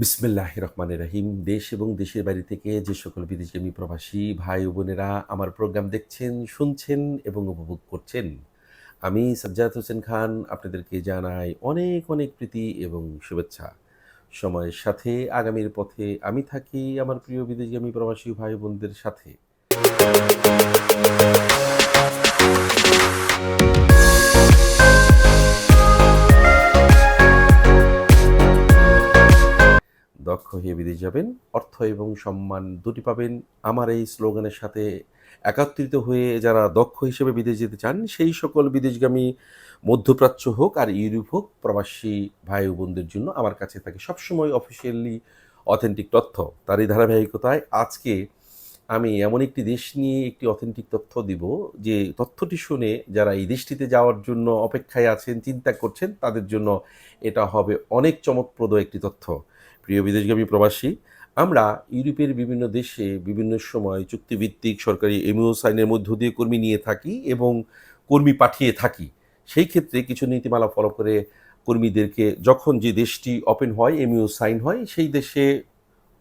বিসমিল্লাহ রহমান রাহিম দেশ এবং দেশের বাইরে থেকে যে সকল বিদেশগামী প্রবাসী, ভাই বোনেরা আমার প্রোগ্রাম দেখছেন, শুনছেন এবং উপভোগ করছেন, আমি সাজ্জাদ হোসেন খান আপনাদেরকে জানাই অনেক অনেক প্রীতি এবং শুভেচ্ছা। সময়ের সাথে, আগামীর পথে আমি থাকি আমার প্রিয় বিদেশগামী প্রবাসী ভাই বোনদের সাথে। দক্ষ হয়ে বিদেশ যাবেন। অর্থ এবং সম্মান দুটি পাবেন। আমার এই স্লোগানের সাথে একাত্রিত হয়ে যারা দক্ষ হিসেবে বিদেশ যেতে চান, সেই সকল বিদেশগামী মধ্যপ্রাচ্য হোক আর ইউরোপ হোক, প্রবাসী ভাই বোনদের জন্য আমার কাছে থাকে সবসময় অফিসিয়ালি অথেন্টিক তথ্য। তার এই ধারাবাহিকতায় আজকে আমি এমন একটি দেশ নিয়ে একটি অথেন্টিক তথ্য দিব, যে তথ্যটি শুনে যারা এই দেশটিতে যাওয়ার জন্য অপেক্ষায় আছেন, চিন্তা করছেন, তাদের জন্য এটা হবে অনেক চমকপ্রদ একটি তথ্য। প্রিয় বিদেশগামী প্রবাসী, আমরা ইউরোপের বিভিন্ন দেশে বিভিন্ন সময় চুক্তিভিত্তিক সরকারি এমইও সাইনের মধ্য দিয়ে কর্মী নিয়ে থাকি এবং কর্মী পাঠিয়ে থাকি। সেই ক্ষেত্রে কিছু নীতিমালা ফলো করে কর্মীদেরকে যখন যে দেশটি ওপেন হয় এমইও সাইন হয়, সেই দেশে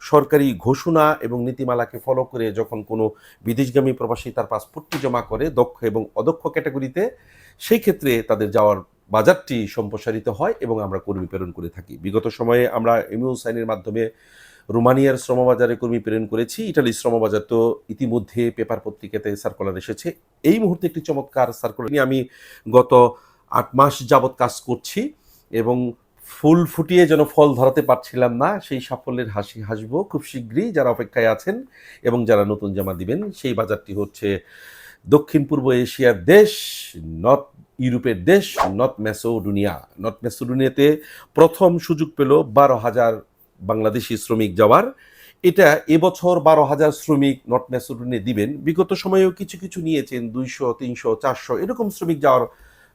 সরকারি ঘোষণা এবং নীতিমালাকে ফলো করে যখন কোনো বিদেশগামী প্রবাসী তার পাসপোর্টটি জমা করে দক্ষ এবং অদক্ষ ক্যাটাগরিতে সেই ক্ষেত্রে তাদের যাওয়ার বাজারটি সম্প্রসারিত হয় এবং আমরা কর্মী প্রেরণ করে থাকি। বিগত সময়ে আমরা এমইউ সাইনের মাধ্যমে রোমানিয়ার শ্রমবাজারে কর্মী প্রেরণ করেছি। ইটালির শ্রমবাজার তো ইতিমধ্যে পেপার পত্রিকাতে সার্কুলার এসেছে। এই মুহূর্তে একটি চমৎকার সার্কুলার নিয়ে আমি গত আট মাস যাবৎ কাজ করছি এবং ফুল ফুটিয়ে যেন ফল ধরাতে পারছিলাম না, সেই সাফল্যের হাসি হাসব খুব শীঘ্রই। যারা অপেক্ষায় আছেন এবং যারা নতুন জামা দিবেন, সেই বাজারটি হচ্ছে দক্ষিণ পূর্ব এশিয়ার দেশ, নর্থ ইউরোপের দেশ, নর্থ ম্যাসোডুনিয়া। নর্থ ম্যাসোডুনিয়াতে প্রথম সুযোগ পেল বারো হাজার বাংলাদেশি শ্রমিক যাওয়ার। এটা এবছর বারো হাজার শ্রমিক নর্থ ম্যাসোডুনিয়া দিবেন। বিগত সময়েও কিছু কিছু নিয়েছেন, দুইশো, তিনশো, চারশো এরকম শ্রমিক যাওয়ার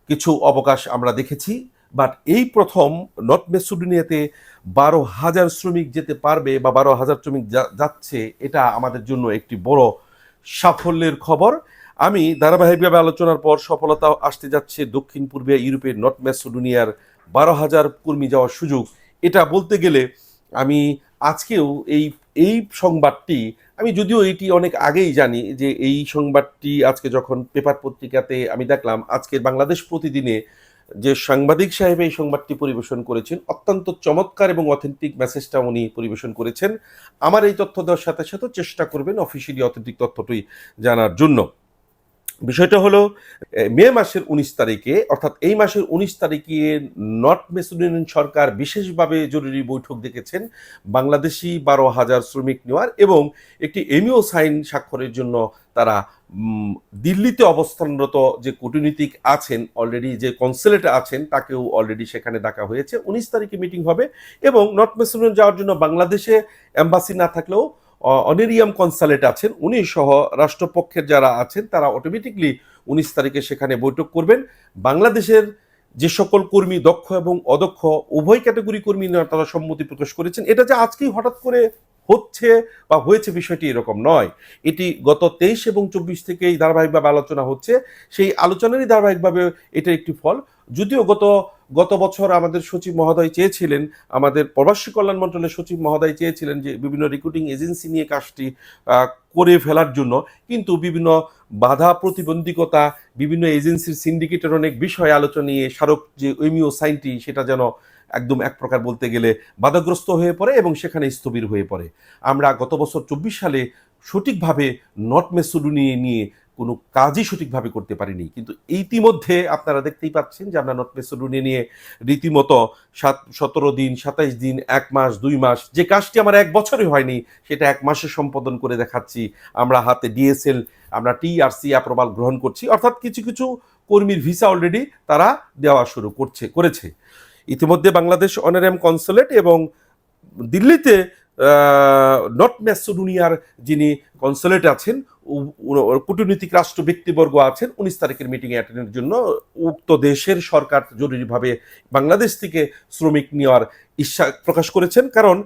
কিছু অবকাশ আমরা দেখেছি। বাট এই প্রথম নর্থ মেসুডুনিয়াতে বারো হাজার শ্রমিক যেতে পারবে বা বারো হাজার শ্রমিক যাচ্ছে, এটা আমাদের জন্য একটি বড় সাফল্যের খবর। আমি ধারাবাহিকভাবে আলোচনার পর সফলতা আসতে যাচ্ছে দক্ষিণ পূর্বে ইউরোপের নর্থ মেসোডুনিয়ার বারো হাজার কর্মী যাওয়ার সুযোগ। এটা বলতে গেলে আমি আজকেও এই এই সংবাদটি, আমি যদিও এটি অনেক আগেই জানি যে এই সংবাদটি আজকে যখন পেপার পত্রিকাতে আমি দেখলাম, আজকের বাংলাদেশ প্রতিদিনে যে সাংবাদিক সাহেব এই সংবাদটি পরিবেশন করেছেন, অত্যন্ত চমৎকার এবং অথেন্টিক মেসেজটা উনি পরিবেশন করেছেন। আমার এই তথ্য দেওয়ার সাথে সাথে চেষ্টা করবেন অফিসিয়ালি অথেন্টিক তথ্যটি জানার জন্য। বিষয়টা হলো মে মাসের উনিশ তারিখে, অর্থাৎ এই মাসের উনিশ তারিখে নর্থ মেসিডোনিয়ান সরকার বিশেষভাবে জরুরি বৈঠক ডেকেছেন বাংলাদেশি বারো হাজার শ্রমিক নেওয়ার এবং একটি এমইও সাইন স্বাক্ষরের জন্য তারা দিল্লিতে অবস্থানরত যে কূটনীতিক আছেন অলরেডি যে কনসুলেটে আছেন, তাকেও অলরেডি সেখানে ডাকা হয়েছে। উনিশ তারিখে মিটিং হবে এবং নর্থ মেসিডোনিয়ান যাওয়ার জন্য বাংলাদেশে এম্বাসি না থাকলেও অনেরিয়াম কনসালেট আছেন, উনি সহ রাষ্ট্রপক্ষের যারা আছেন, তারা অটোমেটিকলি উনিশ তারিখে সেখানে বৈঠক করবেন। বাংলাদেশের যে সকল কর্মী দক্ষ এবং অদক্ষ, উভয় ক্যাটাগরি কর্মী তারা সম্মতি প্রকাশ করেছেন। এটা যে আজকেই হঠাৎ করে হচ্ছে বা হয়েছে বিষয়টি এরকম নয়। এটি গত তেইশ এবং চব্বিশ থেকেই ধারাবাহিকভাবে আলোচনা হচ্ছে। সেই আলোচনারই ধারাবাহিকভাবে এটা একটি ফল। যদিও গত গত বছর আমাদের সচিব মহোদয় চেয়েছিলেন, আমাদের প্রবাসী কল্যাণ মন্ত্রণালয়ের সচিব মহোদয় চেয়েছিলেন যে বিভিন্ন রিক্রুটিং এজেন্সি নিয়ে কাজটি করে ফেলার জন্য। কিন্তু বিভিন্ন বাধা প্রতিবন্ধকতা, বিভিন্ন এজেন্সির সিন্ডিকেটের অনেক বিষয় আলোচনা নিয়ে স্মারক যে এমইও সাইনটি সেটা যেন একদম এক প্রকার বলতে গেলে বাধাগ্রস্ত হয়ে পড়ে এবং সেখানে স্থবির হয়ে পড়ে। আমরা গত বছর চব্বিশ সালে সঠিকভাবে নর্থ মেসুডুনিয়ে নিয়ে কোনো কাজই সঠিকভাবে করতে পারিনি। কিন্তু ইতিমধ্যে আপনারা দেখতেই পাচ্ছেন যে আমরা নর্থ মেসুডুনিয়া নিয়ে রীতিমতো সাত, সতেরো দিন, সাতাইশ দিন, এক মাস, দুই মাস যে কাজটি আমার এক বছরে হয়নি, সেটা এক মাসে সম্পাদন করে দেখাচ্ছি। আমরা হাতে ডিএসএল, আমরা টিআরসি অ্যাপ্রুভাল গ্রহণ করছি। অর্থাৎ কিছু কিছু কর্মীর ভিসা অলরেডি তারা দেওয়া শুরু করছে, করেছে। ইতিমধ্যে বাংলাদেশ অনারাম কনসুলেট এবং দিল্লিতে নর্থ ম্যাসোডোনিয়ার যিনি কনসুলেট আছেন কূটনৈতিক রাষ্ট্র ব্যক্তিবর্গ আছেন, উনিশ তারিখের মিটিংয়ে অ্যাটেন্ডের জন্য উক্ত দেশের সরকার জরুরিভাবে বাংলাদেশ থেকে শ্রমিক নেওয়ার ইচ্ছা প্রকাশ করেছেন। কারণ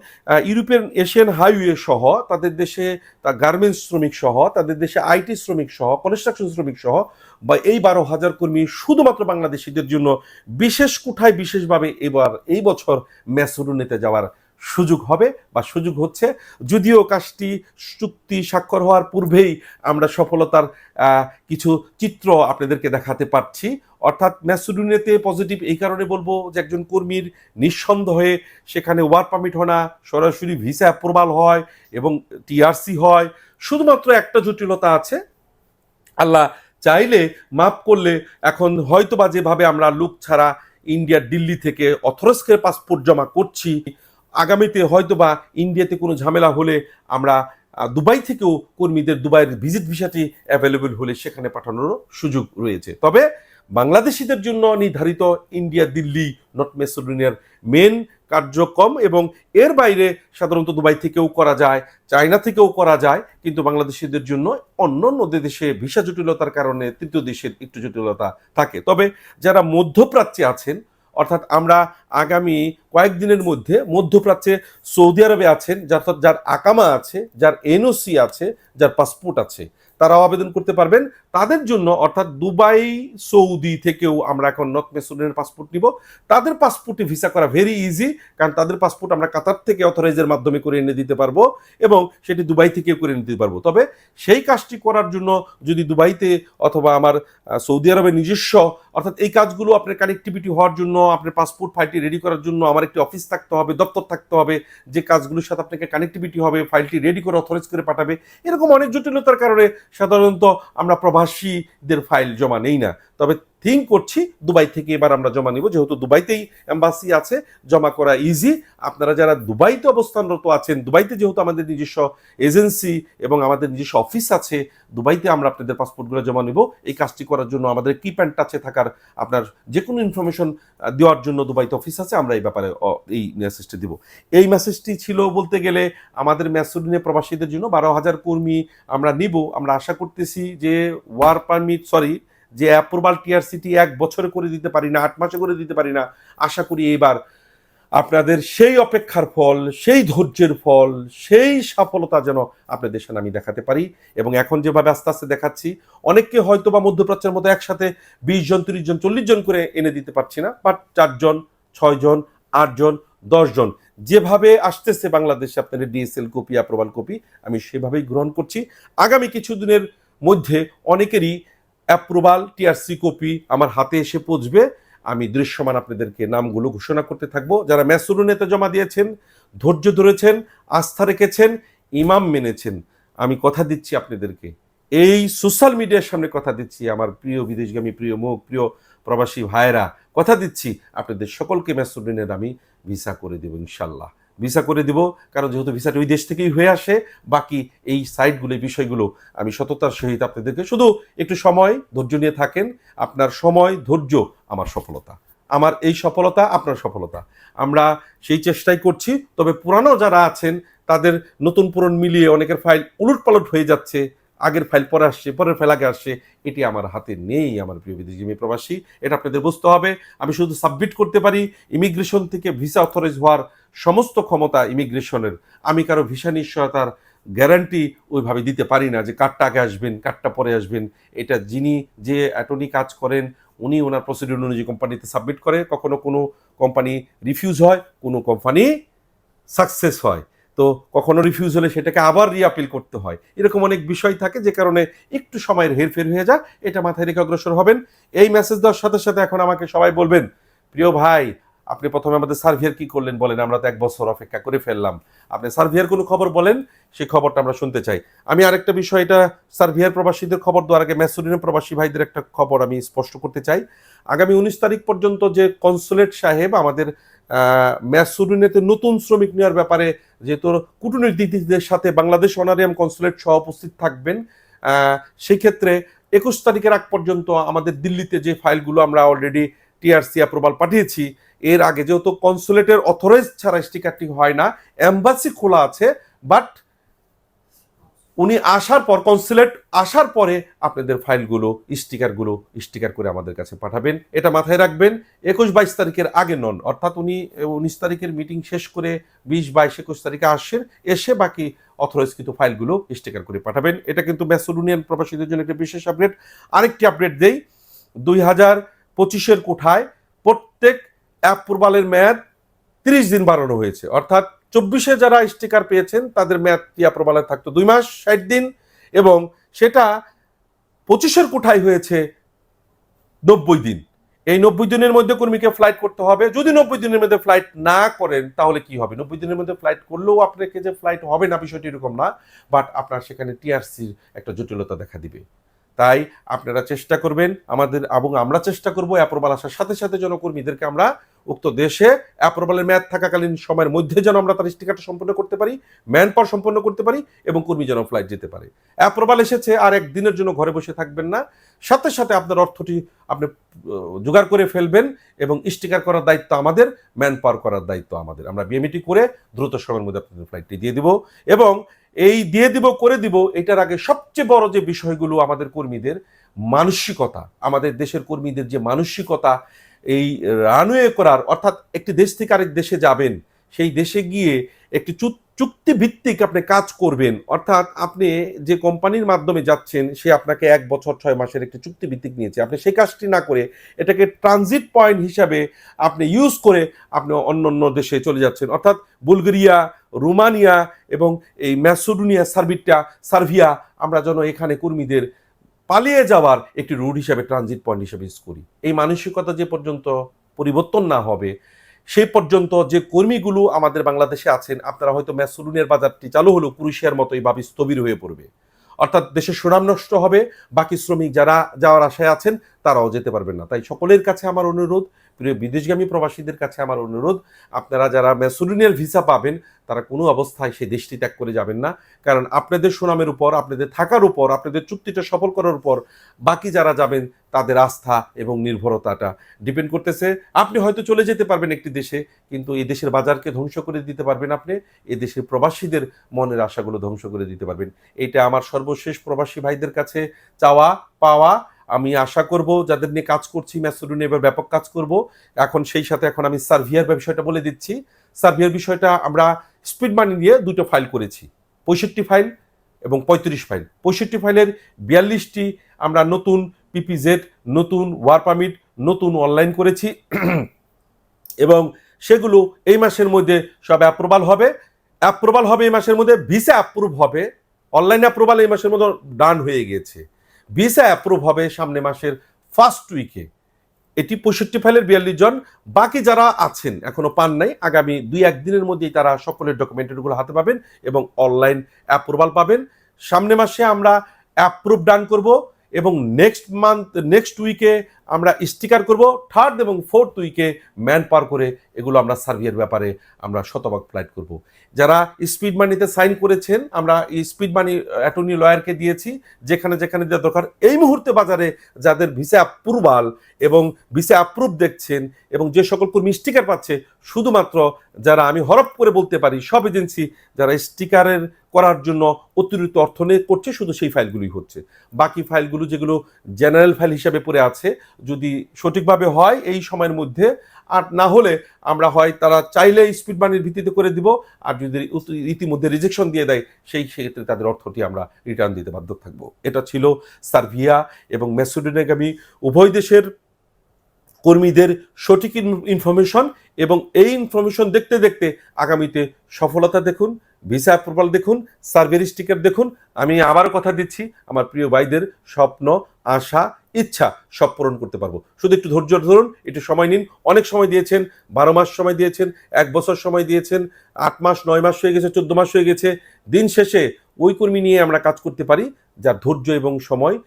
ইউরোপিয়ান এশিয়ান হাইওয়ে সহ, তাদের দেশে তা গার্মেন্টস শ্রমিক সহ, তাদের দেশে আইটি শ্রমিক সহ কনস্ট্রাকশন শ্রমিক সহ, বা এই বারো হাজার কর্মী শুধুমাত্র বাংলাদেশিদের জন্য বিশেষ কোঠায় বিশেষভাবে এবার, এই বছর ম্যাসোডোনিতে যাওয়ার সুযোগ হবে বা সুযোগ হচ্ছে। যদিও কাজটি চুক্তি স্বাক্ষর হওয়ার পূর্বেই আমরা সফলতার কিছু চিত্র আপনাদেরকে দেখাতে পারছি। অর্থাৎ ম্যাসুডুনিয়াতে পজিটিভ এই কারণে বলব যে একজন কর্মীর নিঃসন্দেহে সেখানে ওয়ার পারমিট হয় না, সরাসরি ভিসা অ্যাপ্রুভাল হয় এবং টিআরসি হয়। শুধুমাত্র একটা জটিলতা আছে, আল্লাহ চাইলে মাফ করলে এখন হয়তোবা যেভাবে আমরা লুক ছাড়া ইন্ডিয়ার দিল্লি থেকে অথরস্কের পাসপোর্ট জমা করছি আগামীতে হয়তোবা ইন্ডিয়াতে কোনো ঝামেলা হলে আমরা দুবাই থেকেও কর্মীদের দুবাইয়ের ভিজিট ভিসাটি অ্যাভেলেবল হলে সেখানে পাঠানোরও সুযোগ রয়েছে। তবে বাংলাদেশিদের জন্য নির্ধারিত ইন্ডিয়া দিল্লি নর্থ মেসোডোনিয়ার মেন কার্যক্রম এবং এর বাইরে সাধারণত দুবাই থেকেও করা যায়, চায়না থেকেও করা যায়, কিন্তু বাংলাদেশিদের জন্য অন্য অন্য দেশে ভিসা জটিলতার কারণে তৃতীয় দেশের একটু জটিলতা থাকে। তবে যারা মধ্যপ্রাচ্যে আছেন অর্থাৎ আমরা আগামী কয়েকদিনের মধ্যে মধ্যপ্রাচ্যে সৌদি আরবে আছেন, যার যার আকামা আছে, যার এনওসি আছে, যার পাসপোর্ট আছে, তারাও আবেদন করতে পারবেন। তাদের জন্য অর্থাৎ দুবাই, সৌদি থেকেও আমরা এখন নর্থ মেসোডোনিয়ার পাসপোর্ট নিব। তাদের পাসপোর্টে ভিসা করা ভেরি ইজি কারণ তাদের পাসপোর্ট আমরা কাতার থেকে অথরাইজের মাধ্যমে করে এনে দিতে পারব এবং সেটি দুবাই থেকেও করে এনে দিতে পারব। তবে সেই কাজটি করার জন্য যদি দুবাইতে অথবা আমার সৌদি আরবে নিজস্ব অর্থাৎ এই কাজগুলো আপনার কানেক্টিভিটি হওয়ার জন্য, আপনার পাসপোর্ট ফাইলটি রেডি করার জন্য আমার একটি অফিস থাকতে হবে, দপ্তর থাকতে হবে, যে কাজগুলোর সাথে আপনাকে কানেক্টিভিটি হবে ফাইলটি রেডি করে অথরাইজ করে পাঠাবে। এরকম অনেক জটিলতার কারণে সাধারণত আমরা প্রবাসীদের ফাইল জমা নেই না। তবে থিঙ্ক করছি দুবাই থেকে এবার আমরা জমা নিব। যেহেতু দুবাইতেই এম্বাসি আছে, জমা করা ইজি আপনারা যারা দুবাইতে অবস্থানরত আছেন, দুবাইতে যেহেতু আমাদের নিজস্ব এজেন্সি এবং আমাদের নিজস্ব অফিস আছে, দুবাইতে আমরা আপনাদের পাসপোর্টগুলো জমা নিব। এই কাজটি করার জন্য আমাদের কিপ অ্যান্ড টাচে থাকার আপনার যে কোনো ইনফরমেশন দেওয়ার জন্য দুবাইতে অফিস আছে, আমরা এই ব্যাপারে এই মেসেজটি দিব। এই মেসেজটি ছিল বলতে গেলে আমাদের ম্যাসুডিনে প্রবাসীদের জন্য বারো হাজার কর্মী আমরা নিব। আমরা আশা করতেছি যে ওয়ার পারমিট সরি যে অ্যাপ্রুভাল টিআরসিটি এক বছরে করে দিতে পারি না, আট মাসে করে দিতে পারি না, আশা করি এইবার আপনাদের সেই অপেক্ষার ফল, সেই ধৈর্যের ফল, সেই সফলতা যেন আপনাদের সামনে আমি দেখাতে পারি। এবং এখন যেভাবে আস্তে আস্তে দেখাচ্ছি, অনেককে হয়তো বা মধ্যপ্রাচ্যের মতো একসাথে বিশ জন, তিরিশ জন, চল্লিশ জন করে এনে দিতে পারছি না বাট চারজন ছয়জন আটজন দশজন যেভাবে আসতেছে বাংলাদেশে আপনাদের ডিএসএল কপি অ্যাপ্রুভাল কপি আমি সেভাবেই গ্রহণ করছি। আগামী কিছুদিনের মধ্যে অনেকেরই অ্যাপ্রুভাল টিআরসি কপি আমার হাতে এসে পৌঁছবে। আমি দৃশ্যমান আপনাদেরকে নামগুলো ঘোষণা করতে থাকব। যারা ম্যাসুরুনেতে জমা দিয়েছেন, ধৈর্য ধরেছেন, আস্থা রেখেছেন, ইমাম মেনেছেন, আমি কথা দিচ্ছি আপনাদেরকে। এই সোশ্যাল মিডিয়ার সামনে কথা দিচ্ছি আমার প্রিয় বিদেশগামী, প্রিয় মুখ, প্রিয় প্রবাসী ভাইয়েরা। কথা দিচ্ছি আপনাদের সকলকে ম্যাসুরিনের আমি ভিসা করে দেবো ইনশাল্লাহ। ভিসা করে দিব, কারণ যেহেতু ভিসাটা ওই দেশ থেকেই হয়ে আসে, বাকি এই সাইটগুলো, এই বিষয়গুলো আমি সততার সহিত আপনাদেরকে শুধু একটু সময়, ধৈর্য নিয়ে থাকেন। আপনার সময়, ধৈর্য আমার সফলতা। আমার এই সফলতা আপনার সফলতা। আমরা সেই চেষ্টাই করছি, তবে পুরানো যারা আছেন, তাদের নতুন পুরন মিলিয়ে অনেকের ফাইল উলট পালট হয়ে যাচ্ছে। আগের ফাইল পরে আসছে, পরের ফাইল আগে আসছে, এটি আমার হাতে নেই, আমার প্রিয় বিদেশি প্রবাসী। এটা আপনাদের বুঝতে হবে। আমি শুধু সাবমিট করতে পারি। ইমিগ্রেশন থেকে ভিসা অথরাইজ হওয়ার সমস্ত ক্ষমতা ইমিগ্রেশনের আমি কারও ভিসা নিশ্চয়তার গ্যারান্টি ওইভাবে দিতে পারি না যে কার্ডটা আগে আসবেন কার্ডটা পরে আসবেন। এটা যিনি যে অ্যাটর্নি কাজ করেন, উনি ওনার প্রসিডিউর অনুযায়ী কোম্পানিতে সাবমিট করে। কখনো কোনো কোম্পানি রিফিউজ হয়, কোনো কোম্পানি সাকসেস হয়। তো কখনো রিফিউজ হলে সেটাকে আবার রিআপিল করতে হয়। এরকম অনেক বিষয় থাকে যে কারণে একটু সময়ের হেরফের হয়ে যায় এটা মাথায় রেখে অগ্রসর হবেন। এই মেসেজ দেওয়ার সাথে সাথে এখন আমাকে সবাই বলবেন, প্রিয় ভাই, আপনি প্রথমে আমাদের সার্ভিয়ার কি করলেন বলেন? আমরা তো এক বছর অপেক্ষা করে ফেললাম। আপনি সার্ভিয়ার কোনো খবর বলেন? সেই খবরটা আমরা শুনতে চাই। আমি আরেকটা বিষয়, এটা সার্ভিয়ার প্রবাসীদের খবর দেওয়ার আগে ম্যাসুরিনের প্রবাসী ভাইদের একটা খবর আমি স্পষ্ট করতে চাই। আগামী উনিশ তারিখ পর্যন্ত যে কনসুলেট সাহেব আমাদের ম্যাসুরিনেতে নতুন শ্রমিক নেওয়ার ব্যাপারে যেহেতু কূটনীতিকদের সাথে বাংলাদেশ অনারিয়াম কনসুলেট সহ উপস্থিত থাকবেন সেক্ষেত্রে একুশ তারিখের আগ পর্যন্ত আমাদের দিল্লিতে যে ফাইলগুলো আমরা অলরেডি টিআরসি অ্যাপ্রুভাল পাঠিয়েছি, এর আগে যেহেতু কনসুলেটের অথরাইজ ছাড়া স্টিকারটি হয় না অ্যাম্বাসি খোলা আছে বাট উনি আসার পর কনসুলেট আসার পরে আপনাদের ফাইলগুলো, স্টিকারগুলো, স্টিকার করে আমাদের কাছে পাঠাবেন। এটা মাথায় রাখবেন, একুশ বাইশ তারিখের আগে নন, অর্থাৎ উনি, উনিশ তারিখের মিটিং শেষ করে বিশ বাইশ একুশ তারিখে আসছেন, এসে বাকি অথরাইজকৃত ফাইলগুলো স্টিকার করে পাঠাবেন। এটা কিন্তু ম্যাসোডোনিয়ান প্রবাসীদের জন্য একটা বিশেষ আপডেট আরেকটি আপডেট দেই, দুই হাজার পঁচিশের কোঠায় প্রত্যেক অ্যাপ্রুভালের মেয়াদ তিরিশ দিন বাড়ানো হয়েছে। অর্থাৎ চব্বিশে যারা স্টিকার পেয়েছেন, তাদের মেয়াদটি অ্যাপ্রুভালে থাকতো দুই মাস, ষাট দিন, এবং সেটা পঁচিশের কোঠায় হয়েছে নব্বই দিন। এই নব্বই দিনের মধ্যে কর্মীকে ফ্লাইট করতে হবে। যদি নব্বই দিনের মধ্যে ফ্লাইট না করেন, তাহলে কি হবে? নব্বই দিনের মধ্যে ফ্লাইট করলেও আপনাকে যে ফ্লাইট হবে না, বিষয়টি এরকম না বাট আপনার সেখানে টিআরসির একটা জটিলতা দেখা দিবে। তাই আপনারা চেষ্টা করবেন আমাদের এবং আমরা চেষ্টা করব অ্যাপ্রোভাল আসার সাথে সাথে যেন আমরা উক্ত দেশে অ্যাপ্রোভালের মেয়াদ থাকাকালীন সময়ের মধ্যে যেন আমরা তার স্টিকারটা সম্পন্ন করতে পারি ম্যান পাওয়ার সম্পন্ন করতে পারি এবং কর্মী যেন ফ্লাইট যেতে পারে। অ্যাপ্রোভাল এসেছে, আর একদিনের জন্য ঘরে বসে থাকবেন না। সাথে সাথে আপনার অর্থটি আপনি জোগাড় করে ফেলবেন এবং স্টিকার করার দায়িত্ব আমাদের ম্যান পাওয়ার করার দায়িত্ব আমাদের। আমরা বিএমইটি করে দ্রুত সময়ের মধ্যে আপনাদের ফ্লাইটটি দিয়ে দিব এবং এই দিয়ে দিব, করে দিব, এটার আগে সবচেয়ে বড় যে বিষয়গুলো আমাদের কর্মীদের মানসিকতা, আমাদের দেশের কর্মীদের যে মানসিকতা, এই রানওয়ে করার, অর্থাৎ একটি দেশ থেকে আরেক দেশে যাবেন, সেই দেশে গিয়ে একটি চু- চুক্তি ভিত্তিক আপনি কাজ করবেন, অর্থাৎ আপনি যে কোম্পানির মাধ্যমে যাচ্ছেন, সে আপনাকে এক বছর ছয় মাসের একটি চুক্তি ভিত্তিক নিয়েছে। আপনি সেই কাজটি না করে এটাকে ট্রানজিট পয়েন্ট হিসাবে আপনি ইউজ করে আপনি অন্য অন্য দেশে চলে যাচ্ছেন। অর্থাৎ বুলগেরিয়া রোমানিয়া এবং এই ম্যাসোডোনিয়া সার্বিটা সার্ভিয়া, আমরা যেন এখানে কর্মীদের পালিয়ে যাওয়ার একটি রুট হিসাবে ট্রানজিট পয়েন্ট হিসাবে ইউজ করি। এই মানসিকতা যে পর্যন্ত পরিবর্তন না হবে সেই পর্যন্ত যে কর্মীগুলো আমাদের বাংলাদেশে আছেন, আপনারা হয়তো ম্যাসুলুনের বাজারটি চালু হলেও কুরুশিয়ার মতোই ভাবি স্থবির হয়ে পড়বে। অর্থাৎ দেশের সুনাম নষ্ট হবে, বাকি শ্রমিক যারা যাওয়ার আশায় আছেন, তারাও যেতে পারবেন না। তাই সকলের কাছে আমার অনুরোধ প্রিয় বিদেশগামী প্রবাসীদের কাছে আমার অনুরোধ, আপনারা যারা ম্যাসুলিনিয়ার ভিসা পাবেন, তারা কোনো অবস্থায় সেই দেশটি ত্যাগ করে যাবেন না। কারণ আপনাদের সুনামের উপর, আপনাদের থাকার উপর, আপনাদের চুক্তিটা সফল করার উপর বাকি যারা যাবেন, তাদের আস্থা এবং নির্ভরতাটা ডিপেন্ড করতেছে। আপনি হয়তো চলে যেতে পারবেন একটি দেশে, কিন্তু এই দেশের বাজারকে ধ্বংস করে দিতে পারবেন আপনি, এই দেশের প্রবাসীদের মনের আশাগুলো ধ্বংস করে দিতে পারবেন। এটা আমার সর্বশেষ প্রবাসী ভাইদের কাছে চাওয়া, পাওয়া আমি আশা করব, যাদের নিয়ে কাজ করছি ম্যাসুডুনে এবার ব্যাপক কাজ করব। এখন সেই সাথে এখন আমি সার্ভিয়ার বিষয়টা বলে দিচ্ছি। সার্ভিয়ার বিষয়টা আমরা স্পিড মানি নিয়ে দুটো ফাইল করেছি। পঁয়ষট্টি ফাইল এবং পঁয়ত্রিশ ফাইল। পঁয়ষট্টি ফাইলের বিয়াল্লিশটি আমরা নতুন পিপিজেড নতুন ওয়ার পারমিট, নতুন অনলাইন করেছি। এবং সেগুলো এই মাসের মধ্যে সব অ্যাপ্রুভাল হবে। অ্যাপ্রুভাল হবে এই মাসের মধ্যে, ভিসা অ্যাপ্রুভ হবে। অনলাইন অ্যাপ্রুভাল এই মাসের মধ্যে ডান হয়ে গেছে। ভিসা অ্যাপ্রুভ হবে সামনে মাসের ফার্স্ট উইকে এটি পঁয়ষট্টি ফাইলের বিয়াল্লিশ জন। বাকি যারা আছেন এখনও পান নাই, আগামী দুই একদিনের মধ্যেই তারা সকলের ডকুমেন্টগুলো হাতে পাবেন এবং অনলাইন অ্যাপ্রুভাল পাবেন। সামনে মাসে আমরা অ্যাপ্রুভ ডান করব এবং নেক্সট মান্থ নেক্সট উইকে আমরা স্টিকার করব থার্ড এবং ফোর্থ উইকে ম্যান পার করে এগুলো আমরা সার্ভিয়ার ব্যাপারে আমরা শতভাগ ফ্লাইট করব। যারা স্পিড মানিতে সাইন করেছেন, আমরা স্পিড মানি অ্যাটর্নি লয়ারকে দিয়েছি, যেখানে যেখানে যা দরকার, এই মুহূর্তে বাজারে যাদের ভিসা অ্যাপ্রুভাল এবং ভিসা অ্যাপ্রুভ দেখছেন এবং যে সকল কর্মী স্টিকার পাচ্ছে, শুধুমাত্র যারা আমি হরপ করে বলতে পারি, সব এজেন্সি যারা স্টিকারের করার জন্য অতিরিক্ত অর্থ নিয়ে করছে, শুধু সেই ফাইলগুলোই হচ্ছে। বাকি ফাইলগুলো যেগুলো জেনারেল ফাইল হিসাবে পড়ে আছে যদি সঠিকভাবে হয় এই সময়ের মধ্যে, আর না হলে আমরা হয় তারা চাইলে স্পিড মানির ভিত্তিতে করে দিব, আর যদি ইতিমধ্যে রিজেকশন দিয়ে দেয়, সেই ক্ষেত্রে তাদের অর্থটি আমরা রিটার্ন দিতে বাধ্য থাকব। এটা ছিল সার্ভিয়া এবং মেসোডোনিয়াগামী উভয় দেশের কর্মীদের সঠিক ইনফরমেশন এবং এই ইনফরমেশন দেখতে দেখতে আগামীতে সফলতা দেখুন ভিসা অ্যাপ্রুভাল দেখুন সার্ভের স্টিকার দেখুন। আমি আবার কথা দিচ্ছি, আমার প্রিয় ভাইদের স্বপ্ন, আশা ইচ্ছা সব পূরণ করতে পারব। শুধু একটু ধৈর্য ধরুন, একটু সময় নিন। অনেক সময় দিয়েছেন, বারো মাস সময় দিয়েছেন, এক বছর সময় দিয়েছেন, আট মাস, নয় মাস হয়ে গেছে, চোদ্দ মাস হয়ে গেছে। দিন শেষে ওই কর্মী নিয়ে আমরা কাজ করতে পারি, যার ধৈর্য এবং সময়,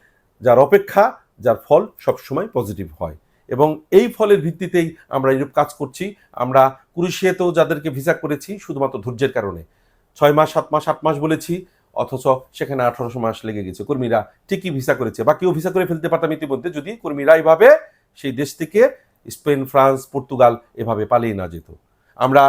যার অপেক্ষা, যার ফল সবসময় পজিটিভ হয়। এবং এই ফলের ভিত্তিতেই আমরা এরূপ কাজ করছি। আমরা কুরুশিয়াতেও যাদেরকে ভিসা করেছি, শুধুমাত্র ধৈর্যের কারণে। ছয় মাস, সাত মাস, আট মাস বলেছি অথচ সেখানে আঠারোশো মাস লেগে গেছে। কর্মীরা ঠিকই ভিসা করেছে। বা কেউ ভিসা করে ফেলতে পারতাম ইতিমধ্যে। যদি কর্মীরা এইভাবে সেই দেশ থেকে স্পেন, ফ্রান্স, পর্তুগাল এভাবে পালিয়ে না যেত। আমরা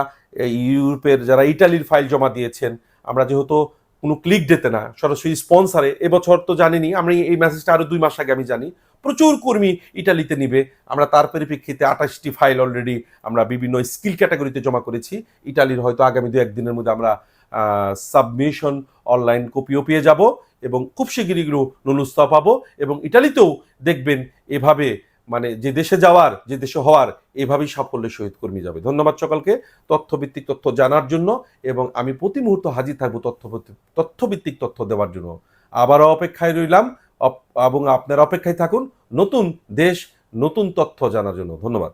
ইউরোপের যারা ইটালির ফাইল জমা দিয়েছেন, আমরা যেহেতু কোনো ক্লিক দিতে না, সরাসরি স্পন্সারে এবছর তো জানিনি, আমি এই মেসেজটা আরও দুই মাস আগে আমি জানি। প্রচুর কর্মী ইটালিতে নিবে। আমরা তার পরিপ্রেক্ষিতে আঠাশটি ফাইল অলরেডি আমরা বিভিন্ন স্কিল ক্যাটাগরিতে জমা করেছি। ইটালির হয়তো আগামী দু একদিনের মধ্যে আমরা সাবমিশন অনলাইন কপিও পেয়ে যাব এবং খুব শিগগিরই নুনুস্তা পাবো এবং ইটালিতেও দেখবেন এভাবে মানে যে দেশে যাওয়ার, যে দেশে হওয়ার, এভাবেই সাফল্যের সহিত কর্মী যাবে। ধন্যবাদ সকলকে। তথ্যভিত্তিক তথ্য জানার জন্য এবং আমি প্রতি মুহূর্ত হাজির থাকব তথ্য তথ্যভিত্তিক তথ্য দেওয়ার জন্য। আবারও অপেক্ষায় রইলাম। এবং আপনারা অপেক্ষায় থাকুন। নতুন দেশ, নতুন তথ্য জানার জন্য। ধন্যবাদ।